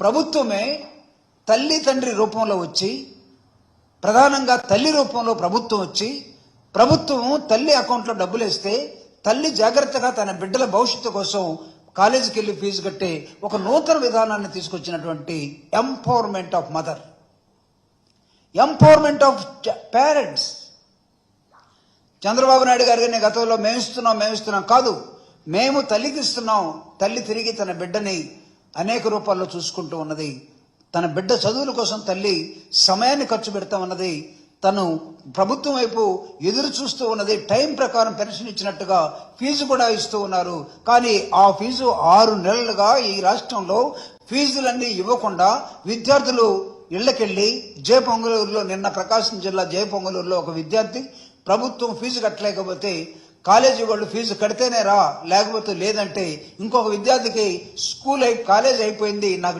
ప్రభుత్వమే తల్లి తండ్రి రూపంలో వచ్చి ప్రధానంగా తల్లి రూపంలో ప్రభుత్వం వచ్చి ప్రభుత్వం తల్లి అకౌంట్లో డబ్బులు వేస్తే తల్లి జాగ్రత్తగా తన బిడ్డల భవిష్యత్తు కోసం కాలేజీకి వెళ్ళి ఫీజు కట్టే ఒక నూతన విధానాన్ని తీసుకొచ్చినటువంటి empowerment of mother. Empowerment of parents. Chandrababu Naidu గారు గారిని గతంలో మేమిస్తున్నాం మేమిస్తున్నాం. కాదు మేము తల్లికి ఇస్తున్నాం తల్లి తిరిగి తన బిడ్డని అనేక రూపాల్లో చూసుకుంటూ ఉన్నది. తన బిడ్డ చదువుల కోసం తల్లి సమయాన్ని ఖర్చు పెడతా ఉన్నది. తను ప్రభుత్వం వైపు ఎదురు చూస్తూ ఉన్నది. టైం ప్రకారం పెన్షన్ ఇచ్చినట్టుగా ఫీజు కూడా ఇస్తూ ఉన్నారు. కానీ ఆ ఫీజు ఆరు నెలలుగా ఈ రాష్ట్రంలో ఫీజులన్నీ ఇవ్వకుండా విద్యార్థులు ఇళ్ళకెళ్ళి జయపొంగలూరులో నిన్న ప్రకాశం జిల్లా జయపొంగలూరులో ఒక విద్యార్థి ప్రభుత్వం ఫీజు కట్టలేకపోతే కాలేజీ వాళ్ళు ఫీజు కడితేనే రా లేకపోతే లేదంటే ఇంకొక విద్యార్థికి స్కూల్ అయి కాలేజ్ అయిపోయింది నాకు